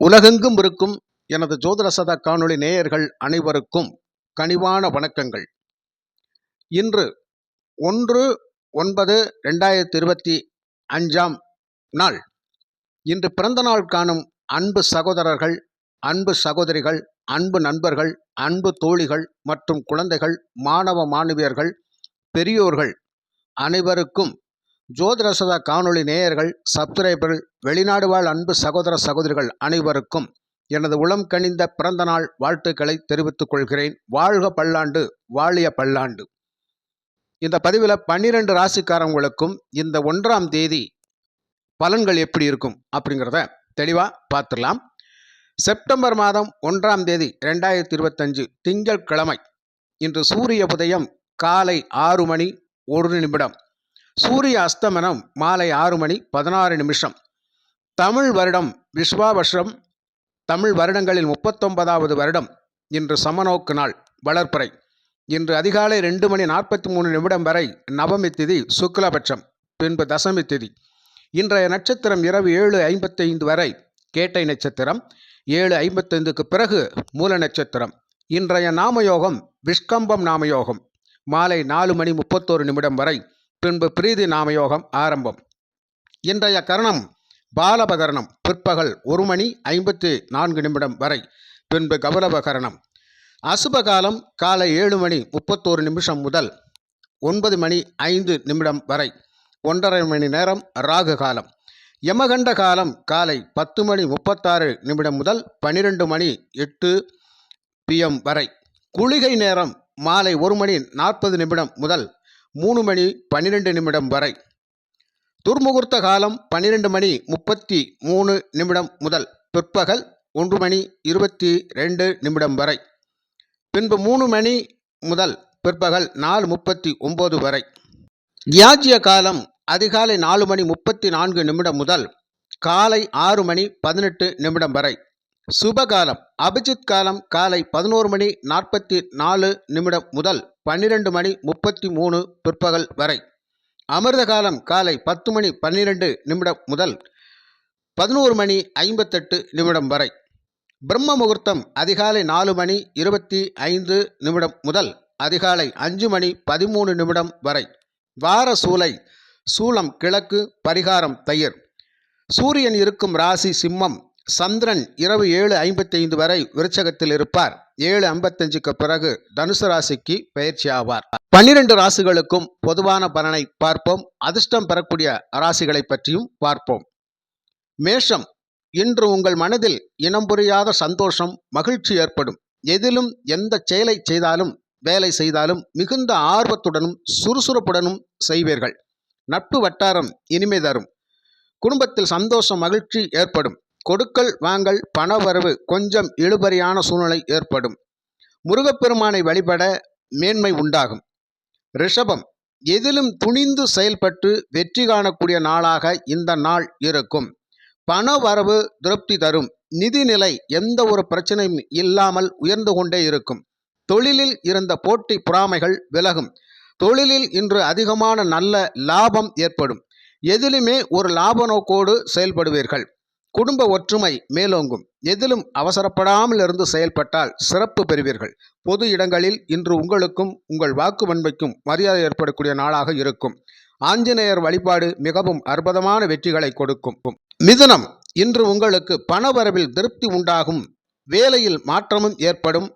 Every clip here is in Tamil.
உலகெங்கும் இருக்கும் எனது ஜோதிட காணொளி நேயர்கள் அனைவருக்கும் கனிவான வணக்கங்கள். இன்று ஒன்று ஒன்பது ரெண்டாயிரத்தி இருபத்தி அஞ்சாம் நாள். இன்று பிறந்த நாள் காணும் அன்பு சகோதரர்கள் அன்பு சகோதரிகள் அன்பு நண்பர்கள் அன்பு தோழிகள் மற்றும் குழந்தைகள் மாணவ மாணவியர்கள் பெரியோர்கள் அனைவருக்கும் ஜோதிரசதா காணொளி நேயர்கள் சப்ஸ்கிரைபர்கள் வெளிநாடு வாழ் அன்பு சகோதர சகோதரிகள் அனைவருக்கும் எனது உளம் கனிந்த பிறந்த நாள் வாழ்த்துக்களை தெரிவித்துக் கொள்கிறேன். வாழ்க பல்லாண்டு வாழிய பல்லாண்டு. இந்த பதிவில் பன்னிரெண்டு ராசிக்காரங்களுக்கும் இந்த ஒன்றாம் தேதி பலன்கள் எப்படி இருக்கும் அப்படிங்கிறத தெளிவாக பார்த்துடலாம். செப்டம்பர் மாதம் ஒன்றாம் தேதி ரெண்டாயிரத்தி இருபத்தஞ்சு திங்கட்கிழமை இன்று சூரிய உதயம் காலை ஆறு மணி ஒரு நிமிடம். சூரிய அஸ்தமனம் மாலை ஆறு மணி பதினாறு நிமிஷம். தமிழ் வருடம் விஸ்வாவர்ஷம் தமிழ் வருடங்களில் முப்பத்தொன்பதாவது வருடம் இன்று சமநோக்கு நாள் வளர்ப்பறை. இன்று அதிகாலை ரெண்டு மணி நாற்பத்தி மூணு நிமிடம் வரை நவமி திதி சுக்லபட்சம் பின்பு தசமி திதி. இன்றைய நட்சத்திரம் இரவு ஏழு ஐம்பத்தைந்து வரை கேட்டை நட்சத்திரம் ஏழு ஐம்பத்தைந்துக்கு பிறகு மூல நட்சத்திரம். இன்றைய நாமயோகம் விஷ்கம்பம் நாமயோகம் மாலை நாலு மணி முப்பத்தோரு நிமிடம் வரை பின்பு பிரீதி நாமயோகம் ஆரம்பம். இன்றைய கரணம் பாலபகரணம் பிற்பகல் ஒரு மணி ஐம்பத்தி நான்கு நிமிடம் வரை. பின்பு கௌரவகரணம் அசுபகாலம் காலை ஏழு மணி முப்பத்தோரு நிமிஷம் முதல் ஒன்பது மணி ஐந்து நிமிடம் வரை. ஒன்றரை மணி நேரம் ராகு காலம். யமகண்ட காலம் காலை பத்து மணி முப்பத்தாறு நிமிடம் முதல் பன்னிரெண்டு மணி எட்டு பிஎம் வரை. குளிகை நேரம் மாலை ஒரு மணி நாற்பது நிமிடம் முதல் மூணு மணி பன்னிரெண்டு நிமிடம் வரை. துர்முகூர்த்த காலம் பன்னிரெண்டு மணி முப்பத்தி மூணு நிமிடம் முதல். பிற்பகல் ஒன்று மணி இருபத்தி ரெண்டு நிமிடம் வரை. பின்பு மூணு மணி முதல் பிற்பகல் நாலு முப்பத்தி ஒம்பது வரை. யாஜ்ய காலம் அதிகாலை நாலு மணி முப்பத்தி நான்கு நிமிடம் முதல் காலை ஆறு மணி பதினெட்டு நிமிடம் வரை. சுபகாலம் அபிஜித் காலம் காலை பதினோரு மணி நாற்பத்தி நாலு நிமிடம் முதல் பன்னிரெண்டு மணி முப்பத்தி மூணு பிற்பகல் வரை. அமிர்த காலம் காலை பத்து மணி பன்னிரெண்டு நிமிடம் முதல் பதினோரு மணி ஐம்பத்தெட்டு நிமிடம் வரை. பிரம்ம முகூர்த்தம் அதிகாலை நாலு மணி இருபத்தி ஐந்து நிமிடம் முதல் அதிகாலை அஞ்சு மணி பதிமூணு நிமிடம் வரை. வார சூலை சூளம் கிழக்கு பரிகாரம் தயிர். சூரியன் இருக்கும் ராசி சிம்மம் சந்திரன் இரவு ஏழு ஐம்பத்தைந்து வரை விருச்சகத்தில் இருப்பார். ஏழு ஐம்பத்தஞ்சுக்கு பிறகு தனுசு ராசிக்கு பயிற்சி ஆவார் பன்னிரண்டு ராசிகளுக்கும் பொதுவான பலனை பார்ப்போம். அதிர்ஷ்டம் பெறக்கூடிய ராசிகளை பற்றியும் பார்ப்போம். மேஷம் இன்று உங்கள் மனதில் இனம் புரியாத சந்தோஷம் மகிழ்ச்சி ஏற்படும். எதிலும் எந்த செயலை செய்தாலும் வேலை செய்தாலும் மிகுந்த ஆர்வத்துடனும் சுறுசுறுப்புடனும் செய்வீர்கள். நட்பு வட்டாரம் இனிமை தரும். குடும்பத்தில் சந்தோஷம் மகிழ்ச்சி ஏற்படும். கொடுக்கல் வாங்கல் பணவரவு கொஞ்சம் இழுபறியான சூழ்நிலை ஏற்படும். முருகப்பெருமானை வழிபட மேன்மை உண்டாகும். ரிஷபம் எதிலும் துணிந்து செயல்பட்டு வெற்றி காணக்கூடிய நாளாக இந்த நாள் இருக்கும். பண வரவு திருப்தி தரும். நிதிநிலை எந்த ஒரு பிரச்சனையும் இல்லாமல் உயர்ந்து கொண்டே இருக்கும். தொழிலில் இருந்த போட்டி பொறாமைகள் விலகும். தொழிலில் இன்று அதிகமான நல்ல லாபம் ஏற்படும். எதிலுமே ஒரு லாப நோக்கோடு செயல்படுவீர்கள். குடும்ப ஒற்றுமை மேலோங்கும். எதிலும் அவசரப்படாமல் இருந்து செயல்பட்டால் சிறப்பு பெறுவீர்கள். பொது இடங்களில் இன்று உங்களுக்கும் உங்கள் வாக்கு வன்மைக்கும் மரியாதை ஏற்படக்கூடிய நாளாக இருக்கும். ஆஞ்சநேயர் வழிபாடு மிகவும் அற்புதமான வெற்றிகளை கொடுக்கும். மிதுனம் இன்று உங்களுக்கு பணவரவில் திருப்தி உண்டாகும். வேலையில் மாற்றமும் ஏற்படும்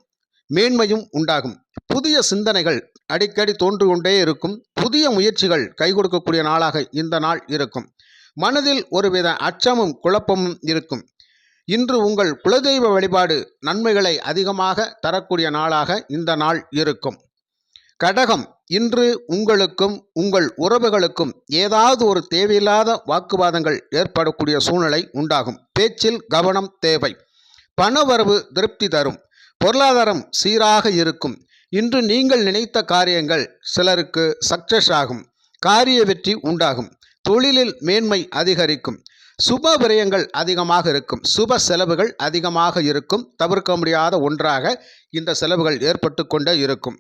மேன்மையும் உண்டாகும். புதிய சிந்தனைகள் அடிக்கடி தோன்று கொண்டே இருக்கும். புதிய முயற்சிகள் கை கொடுக்கக்கூடிய நாளாக இந்த நாள் இருக்கும். மனதில் ஒருவித அச்சமும் குழப்பமும் இருக்கும். இன்று உங்கள் குலதெய்வ வழிபாடு நன்மைகளை அதிகமாக தரக்கூடிய நாளாக இந்த நாள் இருக்கும். கடகம் இன்று உங்களுக்கும் உங்கள் உறவுகளுக்கும் ஏதாவது ஒரு தேவையில்லாத வாக்குவாதங்கள் ஏற்படக்கூடிய சூழ்நிலை உண்டாகும். பேச்சில் கவனம் தேவை. பணவரவு திருப்தி தரும். பொருளாதாரம் சீராக இருக்கும். இன்று நீங்கள் நினைத்த காரியங்கள் சிலருக்கு சக்சஸ் ஆகும். காரிய வெற்றி உண்டாகும். தொழிலில் மேன்மை அதிகரிக்கும். சுப விரயங்கள் அதிகமாக இருக்கும். சுப செலவுகள் அதிகமாக இருக்கும். தவிர்க்க முடியாத ஒன்றாக இந்த செலவுகள் ஏற்பட்டு கொண்டே இருக்கும்.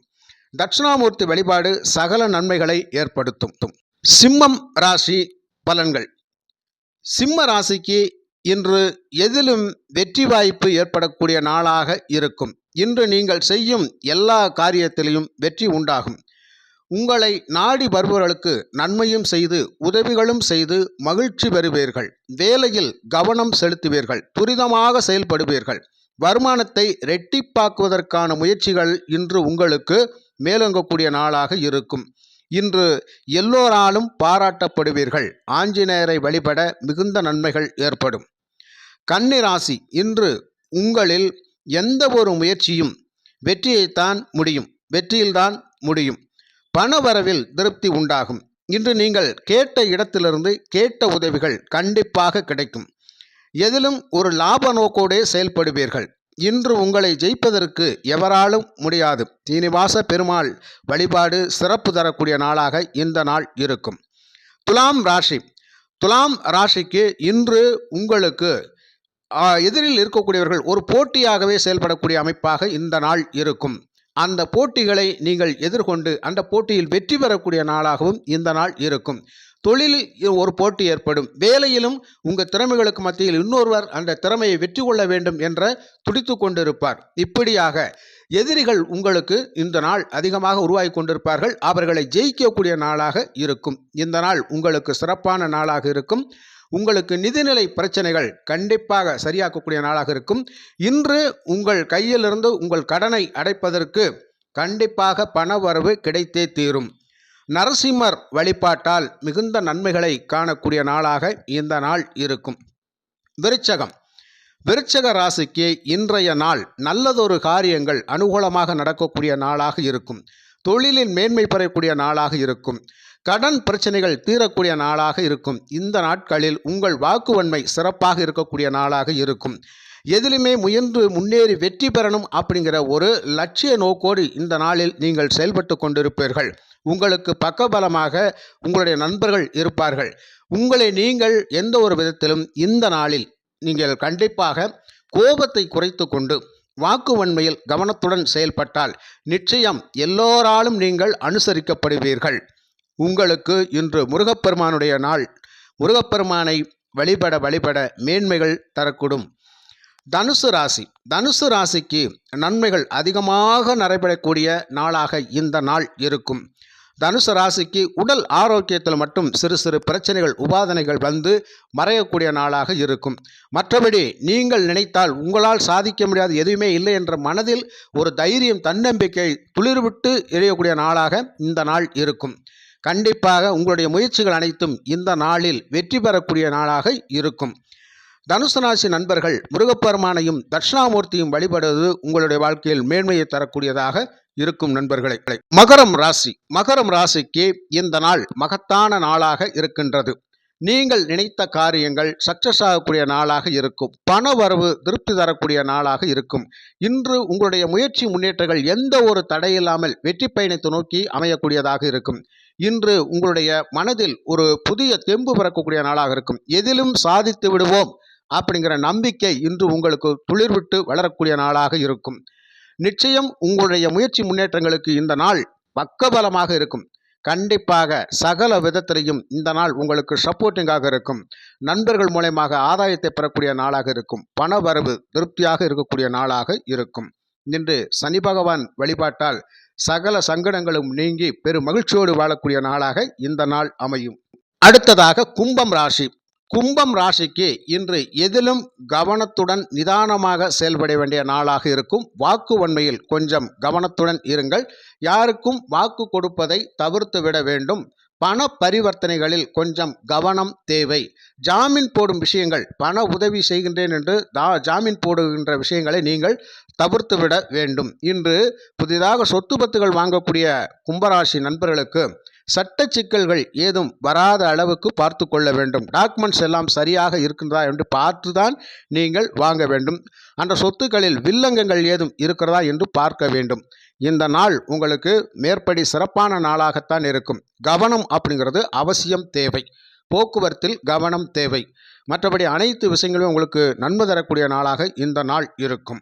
தட்சிணாமூர்த்தி வழிபாடு சகல நன்மைகளை ஏற்படுத்தும். சிம்மம் ராசி பலன்கள். சிம்ம ராசிக்கு இன்று எதிலும் வெற்றி வாய்ப்பு ஏற்படக்கூடிய நாளாக இருக்கும். இன்று நீங்கள் செய்யும் எல்லா காரியத்திலையும் வெற்றி உண்டாகும். உங்களை நாடி வருபவர்களுக்கு நன்மையும் செய்து உதவிகளும் செய்து மகிழ்ச்சி பெறுவீர்கள். வேலையில் கவனம் செலுத்துவீர்கள். துரிதமாக செயல்படுவீர்கள். வருமானத்தை ரெட்டிப்பாக்குவதற்கான முயற்சிகள் இன்று உங்களுக்கு மேலோங்கக்கூடிய நாளாக இருக்கும். இன்று எல்லோராலும் பாராட்டப்படுவீர்கள். ஆஞ்சநேயரை வழிபட மிகுந்த நன்மைகள் ஏற்படும். கன்னிராசி இன்று உங்களில் எந்த ஒரு முயற்சியும் வெற்றியைத்தான் முடியும். வெற்றியில்தான் முடியும். பணவரவில் திருப்தி உண்டாகும். இன்று நீங்கள் கேட்ட இடத்திலிருந்து கேட்ட உதவிகள் கண்டிப்பாக கிடைக்கும். எதிலும் ஒரு லாப நோக்கோடே செயல்படுவீர்கள். இன்று உங்களை ஜெயிப்பதற்கு எவராலும் முடியாது. சீனிவாச பெருமாள் வழிபாடு சிறப்பு தரக்கூடிய நாளாக இந்த நாள் இருக்கும். துலாம் ராசி. துலாம் ராசிக்கு இன்று உங்களுக்கு எதிரில் இருக்கக்கூடியவர்கள் ஒரு போட்டியாகவே செயல்படக்கூடிய அமைப்பாக இந்த நாள் இருக்கும். அந்த போட்டிகளை நீங்கள் எதிர்கொண்டு அந்த போட்டியில் வெற்றி பெறக்கூடிய நாளாகவும் இந்த நாள் இருக்கும். தொழிலில் ஒரு போட்டி ஏற்படும். வேலையிலும் உங்கள் திறமைகளுக்கு மத்தியில் இன்னொருவர் அந்த திறமையை வெற்றி கொள்ள வேண்டும் என்ற துடித்து கொண்டிருப்பார். இப்படியாக எதிரிகள் உங்களுக்கு இந்த நாள் அதிகமாக உருவாகி கொண்டிருப்பார்கள். அவர்களை ஜெயிக்கக்கூடிய நாளாக இருக்கும். இந்த நாள் உங்களுக்கு சிறப்பான நாளாக இருக்கும். உங்களுக்கு நிதிநிலை பிரச்சனைகள் கண்டிப்பாக சரியாக்கக்கூடிய நாளாக இருக்கும். இன்று உங்கள் கையிலிருந்து உங்கள் கடனை அடைப்பதற்கு கண்டிப்பாக பணவரவு கிடைத்தே தீரும். நரசிம்மர் வழிபாட்டால் மிகுந்த நன்மைகளை காணக்கூடிய நாளாக இந்த நாள் இருக்கும். விருச்சகம். விருச்சக ராசிக்கு இன்றைய நாள் நல்லதொரு காரியங்கள் அனுகூலமாக நடக்கக்கூடிய நாளாக இருக்கும். தொழிலில் மேன்மை பெறக்கூடிய நாளாக இருக்கும். கடன் பிரச்சனைகள் தீரக்கூடிய நாளாக இருக்கும். இந்த நாட்களில் உங்கள் வாக்குவன்மை சிறப்பாக இருக்கக்கூடிய நாளாக இருக்கும். எதிலுமே முயன்று முன்னேறி வெற்றி பெறணும் அப்படிங்கிற ஒரு லட்சிய நோக்கோடு இந்த நாளில் நீங்கள் செயல்பட்டு கொண்டிருப்பீர்கள். உங்களுக்கு பக்கபலமாக உங்களுடைய நண்பர்கள் இருப்பார்கள். உங்களை நீங்கள் எந்த ஒரு விதத்திலும் இந்த நாளில் நீங்கள் கண்டிப்பாக கோபத்தை குறைத்து கொண்டு வாக்குவன்மையில் கவனத்துடன் செயல்பட்டால் நிச்சயம் எல்லோராலும் நீங்கள் அனுசரிக்கப்படுவீர்கள். உங்களுக்கு இன்று முருகப்பெருமானுடைய நாள். முருகப்பெருமானை வழிபட வழிபட மேன்மைகள் தரக்கூடும். தனுசு ராசி. தனுசு ராசிக்கு நன்மைகள் அதிகமாக நடைபெறக்கூடிய நாளாக இந்த நாள் இருக்கும். தனுசு ராசிக்கு உடல் ஆரோக்கியத்தில் மட்டும் சிறு சிறு பிரச்சனைகள் உபாதனைகள் வந்து மறையக்கூடிய நாளாக இருக்கும். மற்றபடி நீங்கள் நினைத்தால் உங்களால் சாதிக்க முடியாது எதுவுமே இல்லை என்ற மனதில் ஒரு தைரியம் தன்னம்பிக்கை துளிர்விட்டு எரியக்கூடிய நாளாக இந்த நாள் இருக்கும். கண்டிப்பாக உங்களுடைய முயற்சிகள் அனைத்தும் இந்த நாளில் வெற்றி பெறக்கூடிய நாளாக இருக்கும். தனுசு ராசி நண்பர்கள் முருகப்பெருமானையும் தட்சிணாமூர்த்தியும் வழிபடுவது உங்களுடைய வாழ்க்கையில் மேன்மையை தரக்கூடியதாக இருக்கும் நண்பர்களை. மகரம் ராசி மகரம் ராசிக்கு இந்த நாள் மகத்தான நாளாக இருக்கின்றது. நீங்கள் நினைத்த காரியங்கள் சக்சஸ் ஆகக்கூடிய நாளாக இருக்கும். பண வரவு திருப்தி தரக்கூடிய நாளாக இருக்கும். இன்று உங்களுடைய முயற்சி முன்னேற்றங்கள் எந்த ஒரு தடையில்லாமல் வெற்றி பயணத்தை நோக்கி அமையக்கூடியதாக இருக்கும். இன்று உங்களுடைய மனதில் ஒரு புதிய தெம்பு பிறக்கக்கூடிய நாளாக இருக்கும். எதிலும் சாதித்து விடுவோம் அப்படிங்கிற நம்பிக்கை இன்று உங்களுக்கு துளிர்விட்டு வளரக்கூடிய நாளாக இருக்கும். நிச்சயம் உங்களுடைய முயற்சி முன்னேற்றங்களுக்கு இந்த நாள் பக்கபலமாக இருக்கும். கண்டிப்பாக சகல விதத்திலையும் இந்த நாள் உங்களுக்கு சப்போர்ட்டிங்காக இருக்கும். நண்பர்கள் மூலயமாக ஆதாயத்தை பெறக்கூடிய நாளாக இருக்கும். பண வரவு திருப்தியாக இருக்கக்கூடிய நாளாக இருக்கும். இன்று சனி பகவான் வழிபாட்டால் சகல சங்கடங்களும் நீங்கி பெரும் மகிழ்ச்சியோடு வாழக்கூடிய நாளாக இந்த நாள் அமையும். அடுத்ததாக கும்பம் ராசி. கும்பம் ராசிக்கு இன்று எதிலும் கவனத்துடன் நிதானமாக செயல்பட வேண்டிய நாளாக இருக்கும். வாக்கு வன்மையில் கொஞ்சம் கவனத்துடன் இருங்கள். யாருக்கும் வாக்கு கொடுப்பதை தவிர்த்து விட வேண்டும். பண பரிவர்த்தனைகளில் கொஞ்சம் கவனம் தேவை. ஜாமீன் போடும் விஷயங்கள் பண உதவி செய்கின்றேன் என்று தா ஜாமீன் போடுகின்ற விஷயங்களை நீங்கள் தவிர்த்து விட வேண்டும். இன்று புதிதாக சொத்து பத்துகள் வாங்கக்கூடிய கும்பராசி நண்பர்களுக்கு சட்ட சிக்கல்கள் ஏதும் வராத அளவுக்கு பார்த்து கொள்ள வேண்டும். டாக்குமெண்ட்ஸ் எல்லாம் சரியாக இருக்கின்றதா என்று பார்த்து தான் நீங்கள் வாங்க வேண்டும். அந்த சொத்துக்களில் வில்லங்கங்கள் ஏதும் இருக்கிறதா என்று பார்க்க வேண்டும். இந்த நாள் உங்களுக்கு மேற்படி சிறப்பான நாளாகத்தான் இருக்கும். கவனம் அப்படிங்கிறது அவசியம் தேவை. போக்குவரத்தில் கவனம் தேவை. மற்றபடி அனைத்து விஷயங்களும் உங்களுக்கு நன்மை தரக்கூடிய நாளாக இந்த நாள் இருக்கும்.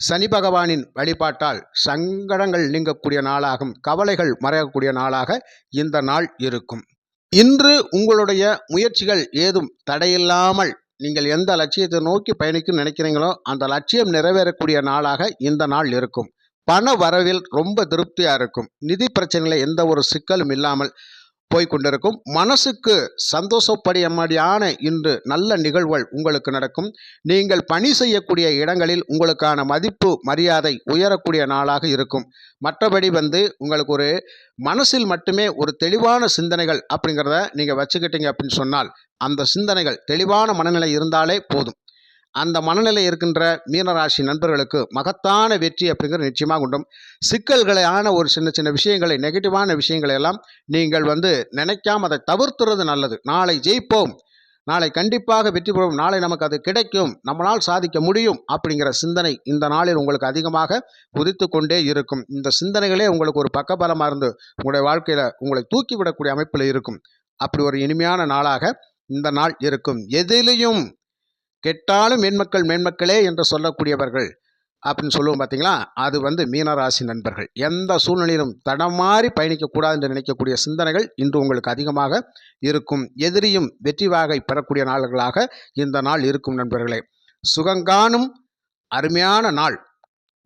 சனி பகவானின் வழிபாட்டால் சங்கடங்கள் நீங்கக்கூடிய நாளாகும் கவலைகள் மறையக்கூடிய நாளாக இந்த நாள் இருக்கும். இன்று உங்களுடைய முயற்சிகள் ஏதும் தடையில்லாமல் நீங்கள் எந்த லட்சியத்தை நோக்கி பயணிக்கும் நினைக்கிறீங்களோ அந்த லட்சியம் நிறைவேறக்கூடிய நாளாக இந்த நாள் இருக்கும். பண வரவில் ரொம்ப திருப்தியாக இருக்கும். நிதி பிரச்சனையில் எந்த ஒரு சிக்கலும் இல்லாமல் போய் கொண்டிருக்கும். மனசுக்கு சந்தோஷப்படியமாடியான இன்று நல்ல நிகழ்வுகள் உங்களுக்கு நடக்கும். நீங்கள் பணி செய்யக்கூடிய இடங்களில் உங்களுக்கான மதிப்பு மரியாதை உயரக்கூடிய நாளாக இருக்கும். மற்றபடி வந்து உங்களுக்கு ஒரு மனசில் மட்டுமே ஒரு தெளிவான சிந்தனைகள் அப்படிங்கிறத நீங்கள் வச்சுக்கிட்டீங்க அப்படின்னு சொன்னால் அந்த சிந்தனைகள் தெளிவான மனநிலை இருந்தாலே போதும். அந்த மனநிலை இருக்கின்ற மீனராசி நண்பர்களுக்கு மகத்தான வெற்றி அப்படிங்கிறது நிச்சயமாக உண்டும். சிக்கல்களான ஒரு சின்ன சின்ன விஷயங்களை நெகட்டிவான விஷயங்களை எல்லாம் நீங்கள் வந்து நினைக்காம அதை தவிர்த்துறது நல்லது. நாளை ஜெயிப்போம். நாளை கண்டிப்பாக வெற்றி பெறுவோம். நாளை நமக்கு அது கிடைக்கும். நம்மளால் சாதிக்க முடியும் அப்படிங்கிற சிந்தனை இந்த நாளில் உங்களுக்கு அதிகமாக உதித்து கொண்டே இருக்கும். இந்த சிந்தனைகளே உங்களுக்கு ஒரு பக்கபலமாக இருந்து உங்களுடைய வாழ்க்கையில் உங்களை தூக்கிவிடக்கூடிய அமைப்பில் இருக்கும். அப்படி ஒரு இனிமையான நாளாக இந்த நாள் இருக்கும். எதிலையும் கெட்டாலும் மேன்மக்கள் மேன்மக்களே என்று சொல்லக்கூடியவர்கள் அப்படின்னு சொல்லுவோம் பார்த்தீங்களா? அது வந்து மீனராசி நண்பர்கள். எந்த சூழ்நிலையிலும் தடமாறி பயணிக்கக்கூடாது என்று நினைக்கக்கூடிய சிந்தனைகள் இன்று உங்களுக்கு அதிகமாக இருக்கும். எதிரியும் வெற்றி வாகை பெறக்கூடிய நாள்களாக இந்த நாள் இருக்கும் நண்பர்களே. சுகங்கானும் அருமையான நாள்.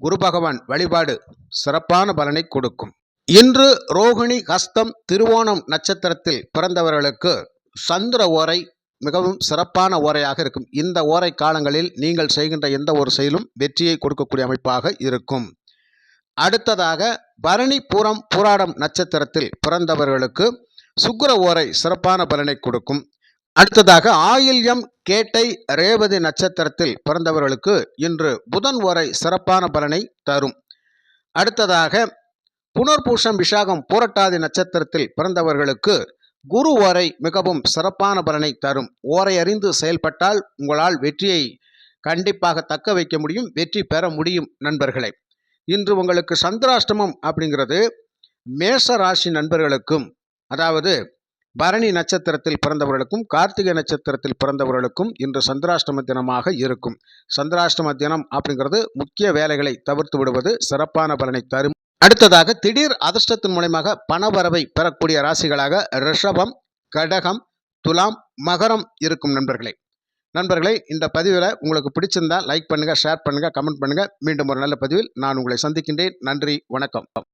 குரு பகவான் வழிபாடு சிறப்பான பலனை கொடுக்கும். இன்று ரோகிணி ஹஸ்தம் திருவோணம் நட்சத்திரத்தில் பிறந்தவர்களுக்கு சந்திர ஓரை மிகவும் சிறப்பான ஓரையாக இருக்கும். இந்த ஓரை காலங்களில் நீங்கள் செய்கின்ற எந்த ஒரு செயலும் வெற்றியை கொடுக்கக்கூடிய அமைப்பாக இருக்கும். அடுத்ததாக பரணி பூரம் பூராடம் நட்சத்திரத்தில் பிறந்தவர்களுக்கு சுக்கர ஓரை சிறப்பான பலனை கொடுக்கும். அடுத்ததாக ஆயில்யம் கேட்டை ரேவதி நட்சத்திரத்தில் பிறந்தவர்களுக்கு இன்று புதன் ஓரை சிறப்பான பலனை தரும். அடுத்ததாக புனர்பூஷம் விஷாகம் பூரட்டாதி நட்சத்திரத்தில் பிறந்தவர்களுக்கு குரு ஓரை மிகவும் சிறப்பான பலனை தரும். ஓரை அறிந்து செயல்பட்டால் உங்களால் வெற்றியை கண்டிப்பாக தக்க வைக்க முடியும் வெற்றி பெற முடியும் நண்பர்களே. இன்று உங்களுக்கு சந்திராஷ்டமம் அப்படிங்கிறது. மேஷ ராசி நண்பர்களுக்கும் அதாவது பரணி நட்சத்திரத்தில் பிறந்தவர்களுக்கும் கார்த்திகை நட்சத்திரத்தில் பிறந்தவர்களுக்கும் இன்று சந்திராஷ்டம தினமாக இருக்கும். சந்திராஷ்டம தினம் அப்படிங்கிறது முக்கிய வேலைகளை தவிர்த்து விடுவது சிறப்பான பலனை தரும். அடுத்ததாக திடீர் அதிர்ஷ்டத்தின் மூலயமாக பணவரவை பெறக்கூடிய ராசிகளாக ரிஷபம் கடகம் துலாம் மகரம் இருக்கும் நண்பர்களே. நண்பர்களே இந்த பதிவில் உங்களுக்கு பிடிச்சிருந்தா லைக் பண்ணுங்கள் ஷேர் பண்ணுங்கள் கமெண்ட் பண்ணுங்கள் மீண்டும் ஒரு நல்ல பதிவில் நான் உங்களை சந்திக்கின்றேன். நன்றி வணக்கம்.